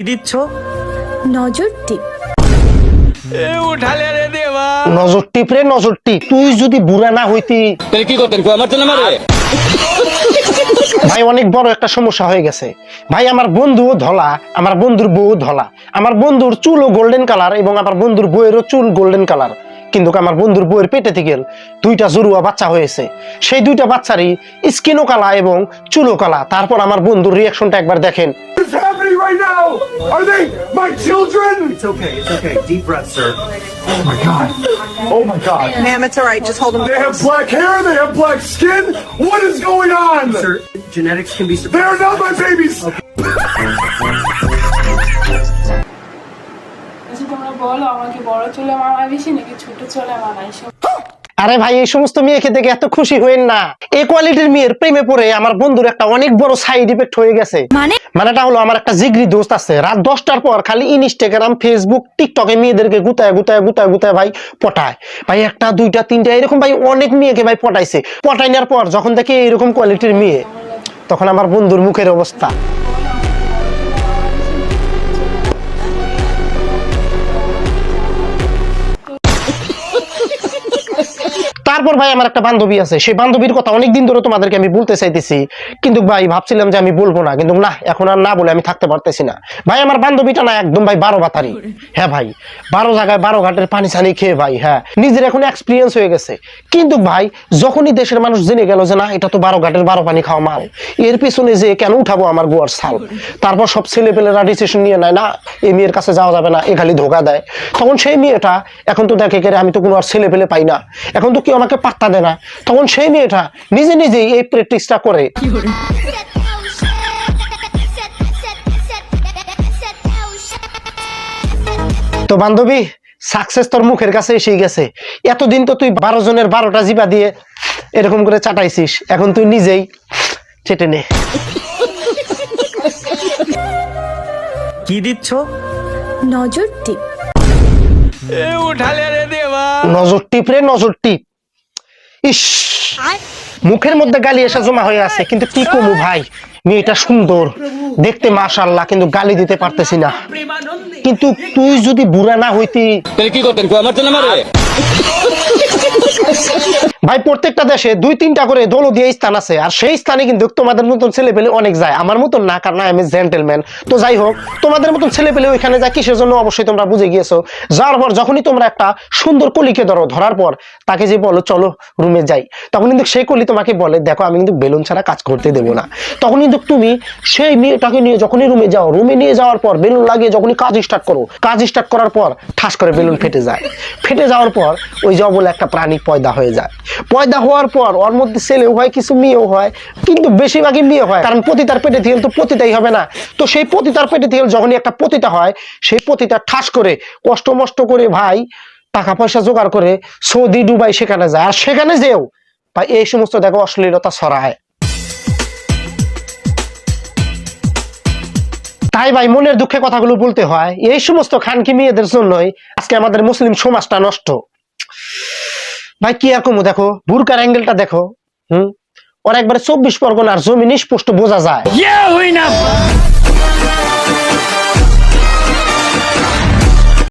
কি দিচ্ছ? নজর টিপ। নজর টিপ রে নজর টিপ। তুই যদি বুড়া না হইতি তাহলে কি করতেন? আমার জন্য মারে ভাই অনেক বড় একটা সমস্যা হয়ে গেছে। ভাই আমার বন্ধুও ধলা আমার বন্ধুর বউ ধলা। আমার বন্ধুর চুলও গোল্ডেন কালার এবং আমার বন্ধুর বউয়েরও চুল গোল্ডেন কালার কিন্তু আমার বন্ধুর বউয়ের পেটে থেকে দুইটা জরুয়া বাচ্চা হয়েছে। সেই দুইটা বাচ্চারই স্কিনও কালা এবং চুলও কালা। তারপর আমার বন্ধুর রিয়াকশনটা একবার দেখেন। Are they my children? It's okay, it's okay. Deep breath, sir. Oh my god. Oh my god. Ma'am, it's all right. Just hold them They have close. black hair, they have black skin. What is going on? Sir, genetics can be They are not my babies. আচ্ছা তোমরা বলো আমাকে বড় চুলে মানায় বেশি নাকি ছোট চুলে মানায় সব আরে ভাই এই সমস্ত মেয়েকে দেখে এত খুশি হইন না। এই কোয়ালিটির মেয়ের প্রেমে পড়ে আমার বন্ধুর একটা অনেক বড় সাইড ইফেক্ট হয়ে গেছে। মানে? মানেটা হলো আমার একটা জিগরি দোস্ত আছে। রাত দশটার পর খালি ইনস্টাগ্রাম ফেসবুক টিকটকে মেয়েদেরকে গুতায় গুতায় গুতায় গুতায় ভাই পটায়। ভাই একটা দুইটা তিনটা এরকম ভাই অনেক মেয়েকে ভাই পটাইছে। পটাই নেওয়ার পর যখন দেখে এরকম কোয়ালিটির মেয়ে তখন আমার বন্ধুর মুখের অবস্থা। তারপর ভাই আমার একটা বান্ধবী আছে, সেই বান্ধবীর কথা অনেকদিন ধরে তোমাদেরকে আমি বলতে চাইতেছি। কিন্তু ভাই ভাবছিলাম যে আমি বলব না, কিন্তু না, এখন আর না বলে আমি থাকতে পারতেছি না। ভাই আমার বান্ধবীটা না একদম ভাই বারো বাতারি। হ্যাঁ ভাই, বারো জায়গায় বারো ঘাটের পানি ছানি খেয়ে ভাই হ্যাঁ নিজের এখন এক্সপিরিয়েন্স হয়ে গেছে। কিন্তু ভাই, যখনই দেশের মানুষ জেনে গেল যে না, এটা তো বারো ঘাটের বারো পানি খাওয়া মাল, এর পিছনে যে কেন উঠাবো আমার গোয়ার সাল তারপর সব ছেলে পেলেরা ডিসিশন নিয়ে নেয়, না, এই মেয়ের কাছে যাওয়া যাবে না, এ খালি ধোকা দেয়। তখন সেই মেয়েটা, এখন তো দেখে আমি তো কোনো আর ছেলে পেলে পাই না। এখন তো কেউ আমাকে পাত্তা দেয় না। তখন সেই মেয়েটা নিজে নিজেই এই প্র্যাকটিসটা করে। তো বান্ধবী সাকসেস তোর মুখের কাছে এসে গেছে। এতদিন তো তুই বারো জনের বারোটা জিবা দিয়ে এরকম করে চাটাইছিস। এখন তুই নিজেই চেটে নে। কি দিচ্ছ? নজর টিপ। নজর টিপ রে নজর টিপ। ইস। মুখের মধ্যে গালি এসে জমা হয়ে আছে কিন্তু কি কমু ভাই? মেয়েটা সুন্দর দেখতে মাশাল্লাহ কিন্তু গালি দিতে পারতেছি না। কিন্তু তুই যদি বুড়া না হইতি তাহলে কি করতেন? আমার জন্য মারে? ভাই, প্রত্যেকটা দেশে দুই, তিনটা করে দোলো দিয়ে স্থান আছে, আর সেই স্থানে কিন্তু তোমাদের মতন ছেলে পেলে অনেক যায়। আমার মতন না, কারণ আমি জেন্টেলম্যান তো যাই হোক, তোমাদের মতন ছেলে পেলে ওইখানে যায়, কিসের জন্য অবশ্যই তোমরা বুঝে গিয়েছো। যাওয়ার পর, যখনই তোমরা একটা সুন্দর কলিকে ধরো, ধরার পর, তাকে যে বলো, চলো রুমে যাই। তখন কিন্তু সেই কলি তোমাকে বলে, দেখো, আমি কিন্তু বেলুন ছাড়া কাজ করতে দেবো না। তখন কিন্তু তুমি সেই মেয়েটাকে নিয়ে যখনই রুমে যাও রুমে নিয়ে যাওয়ার পর, বেলুন লাগিয়ে যখনই কাজ স্টার্ট করো, কাজ স্টার্ট করার পর, ঠাস করে বেলুন ফেটে যায়। ফেটে যাওয়ার পর, ওই যে বলে একটা প্রাণী পয়দা হয়ে যায়। পয়দা হওয়ার পর ওর মধ্যে ছেলেও হয়, কিছু মেয়েও হয়, কিন্তু বেশিরভাগই মেয়ে হয়, কারণ পতিতার পেটে থেল তো পতিতাই হবে না। তো সেই পতিতার পেটে থেল যখনই একটা পতিতা হয়, সেই পতিতা ঠাস করে, কষ্ট মষ্ট করে ভাই টাকা পয়সা জোগাড় করে সৌদি, দুবাই সেখানে যায়, আর সেখানে যেও, ভাই এই সমস্ত দেখো অশ্লীলতা ছড়ায়। তাই ভাই মনের দুঃখে কথাগুলো বলতে হয়, এই সমস্ত খানকি মেয়েদের জন্যই আজকে আমাদের মুসলিম সমাজটা নষ্ট। ভাই, কি আর কমু, দেখো, বুরকার অ্যাঙ্গেলটা দেখো, হুম? ওর একবারে চব্বিশ পরগনার জমি স্পষ্ট বোঝা যায়।